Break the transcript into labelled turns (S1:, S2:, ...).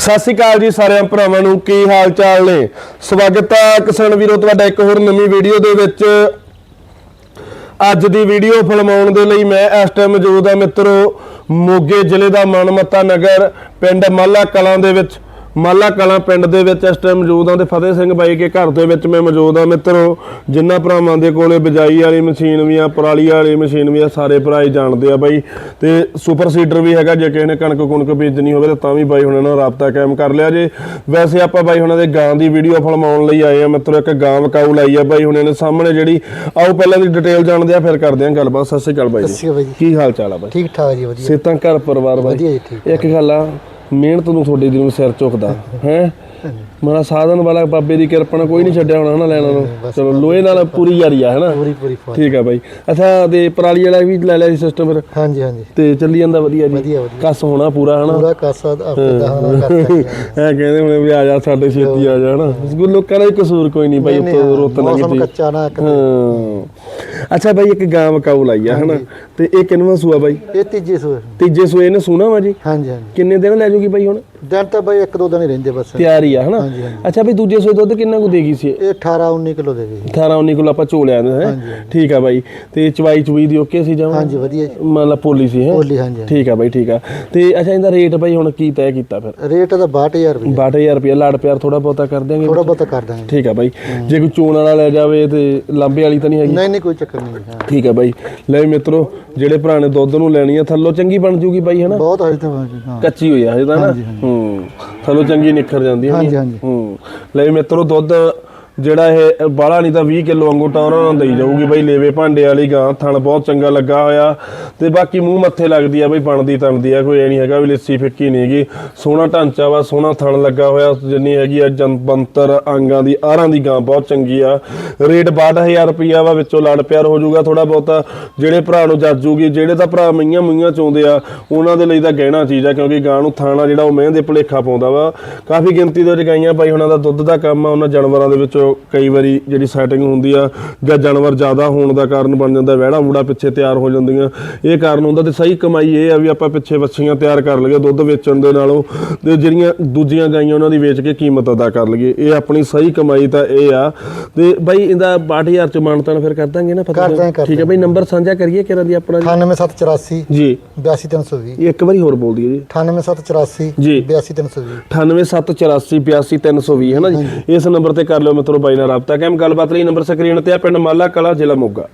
S1: ਸਤਿ ਸ਼੍ਰੀ ਅਕਾਲ ਜੀ ਸਾਰਿਆਂ ਭਰਾਵਾਂ ਨੂੰ, ਕੀ ਹਾਲ ਚਾਲ ਨੇ? ਸਵਾਗਤ ਹੈ ਕਿਸਾਨ ਵੀਰੋ, ਤੁਹਾਡਾ ਇੱਕ ਹੋਰ ਨਵੀਂ ਵੀਡੀਓ ਦੇ ਵਿੱਚ। ਅੱਜ ਦੀ ਵੀਡੀਓ ਫਿਲਮਾਉਣ ਦੇ ਲਈ ਮੈਂ ਇਸ ਟਾਈਮ ਮੌਜੂਦ ਹਾਂ ਮਿੱਤਰੋ, ਮੋਗੇ ਜ਼ਿਲ੍ਹੇ ਦਾ ਮਨਮੱਤਾ ਨਗਰ, ਪਿੰਡ ਮਾਲਾ ਕਲਾਂ ਦੇ ਵਿੱਚ। ਮਾਲਾ ਕਲਾਂ ਪਿੰਡ ਦੇ ਵਿੱਚ ਇਸ ਟਾਈਮ ਮੌਜੂਦ ਹਾਂ ਤੇ ਫਤਿਹ ਸਿੰਘ ਬਾਈ ਕੇ ਘਰ ਦੇ ਵਿੱਚ ਮੈਂ ਮੌਜੂਦ ਹਾਂ ਮਿੱਤਰੋ। ਜਿੰਨਾ ਭਰਾਵਾਂ ਦੇ ਕੋਲੇ ਬਿਜਾਈ ਵਾਲੀ ਮਸ਼ੀਨ ਵੀ ਆ ਪਰਾਲੀ ਵਾਲੀ ਮਸ਼ੀਨ ਵੀ ਆ ਸਾਰੇ ਭਰਾ ਹੀ ਜਾਣਦੇ ਆ ਬਾਈ। ਤੇ ਸੁਪਰ ਸੀਡਰ ਵੀ ਹੈਗਾ ਜੇ ਕਿਸੇ ਨੇ ਕਣਕ ਕੁਣਕ ਬੀਜਣੀ ਹੋਵੇ ਤਾਂ ਤਾਂ ਵੀ ਬਾਈ ਹੁਣਾਂ ਨਾਲ ਰਾਬਤਾ ਕਾਇਮ ਕਰ ਲਿਆ ਜੇ। ਵੈਸੇ ਆਪਾਂ ਬਾਈ ਹੁਣਾਂ ਦੇ ਗਾਂ ਦੀ ਵੀਡੀਓ ਫਿਲਮਾਉਣ ਲਈ ਆਏ ਆ ਮਿੱਤਰੋ ਇੱਕ ਗਾਂ ਵਕਾਊ ਲਾਈ ਆ ਬਾਈ ਹੁਣਾਂ ਨੇ ਸਾਹਮਣੇ ਜਿਹੜੀ। ਆਓ ਪਹਿਲਾਂ ਦੀ ਡਿਟੇਲ ਜਾਣਦੇ ਆ ਫਿਰ ਕਰਦੇ ਆ ਗੱਲਬਾਤ। ਸਤਿ ਸ਼੍ਰੀ ਅਕਾਲ ਬਾਈ ਜੀ। ਕੀ ਹਾਲ ਚਾਲ ਆ ਬਾਈ?
S2: ਠੀਕ ਠਾਕ ਜੀ ਵਧੀਆ।
S1: ਸੇਤਾਂ ਘਰ ਪਰਿਵਾਰ ਬਾਈ?
S2: ਵਧੀਆ ਜੀ, ਠੀਕ
S1: ਇੱਕ ਗੱਲ ਆ ਮਿਹਨਤ ਨੂੰ ਤੁਹਾਡੀ ਦੀ ਨੂੰ ਸਿਰ ਝੁਕਦਾ ਹੈ? ਮਾਰਾ ਸਾਧਨ ਵਾਲਾ ਬਾਬੇ ਦੀ ਕਿਰਪਾ ਨਾਲ ਕੋਈ ਨਹੀਂ ਛੱਡਿਆ ਹੋਣਾ ਹਨਾ ਲੈਣਾ ਨੂੰ। ਚਲੋ ਲੋਹੇ ਨਾਲ ਪੂਰੀ ਯਾਰੀ ਆ ਹਨਾ?
S2: ਪੂਰੀ ਪੂਰੀ
S1: ਠੀਕ ਆ ਬਾਈ। ਅੱਛਾ ਤੇ ਪਰਾਲੀ ਵਾਲਾ ਵੀ ਲੈ ਲਿਆ ਸੀ ਸਿਸਟਮ ਫਿਰ?
S2: ਹਾਂਜੀ ਹਾਂਜੀ।
S1: ਤੇ ਚੱਲੀ ਜਾਂਦਾ ਵਧੀਆ ਜੀ? ਕੱਸ ਹੋਣਾ ਪੂਰਾ ਹਨਾ?
S2: ਪੂਰਾ ਕਾਸਾ ਹਫ਼ਤੇ ਦਾ ਹਨਾ ਹਾਂ।
S1: ਕਹਿੰਦੇ ਹੁਣੇ ਵੀ ਆ ਜਾ ਸਾਡੇ ਛੇਤੀ ਆ ਜਾ ਹਨਾ? ਕੋਈ ਲੋਕਾਂ ਦਾ ਕਸੂਰ ਕੋਈ ਨਹੀਂ ਬਾਈ ਉੱਤੋਂ
S2: ਹਾਂ,
S1: ਰੁੱਤ ਨਾ
S2: ਮੌਸਮ ਕੱਚਾ ਨਾ
S1: ਹਾਂ। ਅੱਛਾ ਬਾਈ ਇੱਕ ਗਾਂ ਵਕਾਊ ਲਾਈ ਆ ਹਨਾ? ਤੇ ਇਹ ਕਿੰਨਵਾਂ ਸੂਆ ਬਾਈ?
S2: ਇਹ ਤੀਜੇ ਸੂਏ।
S1: ਤੀਜੇ ਸੂਏ ਨੇ ਸੂਣਾ ਵਾ ਜੀ?
S2: ਹਾਂਜੀ ਹਾਂਜੀ।
S1: ਕਿੰਨੇ ਦਿਨ ਲੈ ਜੂਗੀ ਬਾਈ ਹੁਣ?
S2: ਦਿਨ ਤਾਂ ਬਾਈ ਇੱਕ ਦੋ ਦਿਨ ਹੀ ਰਹਿੰਦੇ ਬਸ।
S1: ਤਿਆਰ ਹੀ ਆ ਹਨਾ?
S2: ਹਾਂਜੀ, ਹਾਂਜੀ।
S1: ਅੱਛਾ ਬਈ ਦੂਜੇ ਸੂਏ ਦੁੱਧ ਕਿੰਨਾ ਕੁ ਦੇਗੀ ਸੀ ਇਹ?
S2: ਇਹ 18 19 ਕਿਲੋ ਦੇ ਗਏ
S1: 18 19 ਕਿਲੋ ਆਪਾਂ ਝੋਲਿਆ ਨੇ ਹੈ?
S2: ਹਾਂਜੀ,
S1: ਠੀਕ ਆ ਬਾਈ। ਤੇ ਚਵਾਈ ਚੁਈ ਦੀ ਓਕੇ ਸੀ ਜਾਵਾਂ
S2: ਹਾਂਜੀ ਵਧੀਆ ਜੀ।
S1: ਮਤਲਬ ਪੋਲੀ ਸੀ ਹੈ?
S2: ਬੋਲੀ ਹਾਂਜੀ ਹਾਂਜੀ।
S1: ਠੀਕ ਆ ਬਾਈ ਠੀਕ ਆ। ਤੇ ਅੱਛਾ ਇਹਦਾ ਰੇਟ ਬਾਈ ਹੁਣ ਕੀ ਤੈਅ ਕੀਤਾ ਫਿਰ?
S2: ਰੇਟ ਦਾ 62000 ਰੁਪਏ।
S1: 62000 ਰੁਪਏ ਲਾੜ ਪਿਆਰ ਥੋੜਾ ਬਹੁਤਾ ਕਰ ਦਿਆਂਗੇ।
S2: ਥੋੜਾ ਬਹੁਤਾ ਕਰ ਦਾਂਗੇ
S1: ਠੀਕ ਆ ਬਾਈ। ਜੇ ਕੋਈ ਚੋਣ ਵਾਲਾ ਲੈ ਜਾਵੇ ਤੇ ਲਾਂਬੇ ਵਾਲੀ ਤਾਂ ਨਹੀਂ ਹੈਗੀ?
S2: ਨਹੀਂ ਨਹੀਂ ਕੋਈ ਚੱਕਰ ਨਹੀਂ ਹਾਂ।
S1: ਠੀਕ ਆ ਬਾਈ। ਲੈ ਵੀ ਮਿੱਤਰੋ ਜਿਹੜੇ ਭਰਾ ਨੇ ਦੁੱਧ ਨੂੰ ਲੈਣੀ ਆ ਥੱਲੋਂ ਚੰਗੀ ਬਣ ਜੂਗੀ ਬਾਈ ਹਨਾ?
S2: ਬਹੁਤ ਹਜੇ ਤਾਂ ਹਾਂ।
S1: ਕੱਚੀ ਹੋਈ ਆ ਹਜੇ ਤਾਂ ਨਾ
S2: ਹਾਂਜੀ, ਹਾਂਜੀ।
S1: ਥੱਲੋਂ ਚੰਗੀ ਨਿਖਰ ਜਾਂਦੀ ਹੈ
S2: ਹਾਂਜੀ, ਹਾਂਜੀ।
S1: ਹੂੰ ਲੈ ਮਿੱਤਰੋ ਦੁੱਧ ਜਿਹੜਾ ਇਹ ਬਾਲਾ ਨਹੀਂ ਤਾਂ 20 ਕਿਲੋ ਵਾਂਗੂ ਟੌਰਾਂ ਨਾਲ ਦੇਈ ਜਾਊਗੀ ਬਈ, ਲੇਵੇ ਭਾਂਡੇ ਵਾਲੀ ਗਾਂ, ਥਣ ਬਹੁਤ ਚੰਗਾ ਲੱਗਾ ਹੋਇਆ। ਤੇ ਬਾਕੀ ਮੂੰਹ ਮੱਥੇ ਲੱਗਦੀ ਆ ਬਈ, ਬਣਦੀ ਤਣਦੀ ਆ, ਕੋਈ ਇਹ ਨਹੀਂ ਹੈਗਾ ਵੀ ਲੱਸੀ ਫਿੱਕੀ ਨਹੀਂ ਹੈਗੀ। ਸੋਹਣਾ ਢਾਂਚਾ ਵਾ, ਸੋਹਣਾ ਥਣ ਲੱਗਾ ਹੋਇਆ, ਜਿੰਨੀ ਹੈਗੀ ਆ ਜੰਤਰ ਅੰਗਾਂ ਦੀ, ਆਰਾਂ ਦੀ ਗਾਂ ਬਹੁਤ ਚੰਗੀ ਆ। ਰੇਟ 62000 ਰੁਪਈਆ ਵਾ, ਵਿੱਚੋਂ ਲੜ ਪਿਆਰ ਹੋ ਜਾਊਗਾ ਥੋੜਾ ਬਹੁਤਾ। ਜਿਹੜੇ ਭਰਾ ਨੂੰ ਜੱਜੂਗੀ, ਜਿਹੜੇ ਤਾਂ ਭਰਾ ਮਈਆਂ ਮਈਆਂ ਚਾਉਂਦੇ ਆ, ਉਹਨਾਂ ਦੇ ਲਈ ਤਾਂ ਗਹਿਣਾ ਚੀਜ਼ ਆ, ਕਿਉਂਕਿ ਗਾਂ ਨੂੰ ਥਾਣਾ ਜਿਹੜਾ ਉਹ ਮਹਿੰਦੇ ਭੁਲੇਖਾ ਪਾਉਂਦਾ ਵਾ। ਕਾਫੀ ਗਿਣਤੀ ਦੇ ਵਿੱਚ ਗਾਈਆਂ, ਬਾਈ ਉਹਨਾਂ ਦਾ ਦੁੱਧ ਦਾ ਕੰਮ ਆ, ਉਹਨਾਂ ਜਾਨਵਰਾਂ ਦੇ ਵਿੱਚੋਂ ਕਈ ਵਾਰੀ ਜਿਹੜੀ ਸੈਟਿੰਗ ਹੁੰਦੀ ਆ ਜਾਂ ਜਾਨਵਰ ਜ਼ਿਆਦਾ ਹੋਣ ਦਾ ਕਾਰਨ ਬਣ ਜਾਂਦਾ ਵਹਿੜਾ ਵੂੜਾ ਪਿੱਛੇ ਤਿਆਰ ਹੋ ਜਾਂਦੀਆਂ। ਇਹ ਕਾਰਨ ਹੁੰਦਾ ਤੇ ਸਹੀ ਕਮਾਈ ਇਹ ਆ ਵੀ ਆਪਾਂ ਪਿੱਛੇ ਵੱਛੀਆਂ ਤਿਆਰ ਕਰ ਲਈਏ ਦੁੱਧ ਵੇਚਣ ਦੇ ਨਾਲੋਂ ਤੇ ਜਿਹੜੀਆਂ ਦੂਜੀਆਂ ਗਾਈਆਂ ਉਹਨਾਂ ਦੀ ਵੇਚ ਕੇ ਕੀਮਤ ਅਦਾ ਕਰ ਲਈਏ। ਇਹ ਆਪਣੀ ਸਹੀ ਕਮਾਈ ਤਾਂ ਇਹ ਆ। ਤੇ ਬਾਈ ਇਹਦਾ 62000 ਚ ਮਾਨਤਾਨ ਫਿਰ ਕਰ ਦਾਂਗੇ ਨਾ
S2: ਕਰ
S1: ਠੀਕ ਹੈ ਬਾਈ ਨੰਬਰ ਸਾਂਝਾ ਕਰੀਏ ਕਿਰਾਂ ਦੀ ਆਪਣਾ
S2: 98784
S1: ਜੀ।
S2: 82320
S1: ਇਹ ਇੱਕ ਵਾਰੀ ਹੋਰ ਬੋਲ ਦਈਏ ਜੀ।
S2: 98784
S1: ਜੀ।
S2: 82320
S1: 9874882220 ਹੈ ਨਾ ਜੀ? ਇਸ ਨੰਬਰ ਤੇ ਕਰ ਲਿਓ ਮਿੱਤਰੋ ਬਾਈ ਨਾਲ ਰਾਬਤਾ ਕਾਇਮ। ਗੱਲਬਾਤ ਲਈ ਨੰਬਰ ਸਕਰੀਨ ਤੇ ਆ, ਪਿੰਡ ਮਾਲਾ, ਕਲਾ, ਜ਼ਿਲ੍ਹਾ ਮੋਗਾ।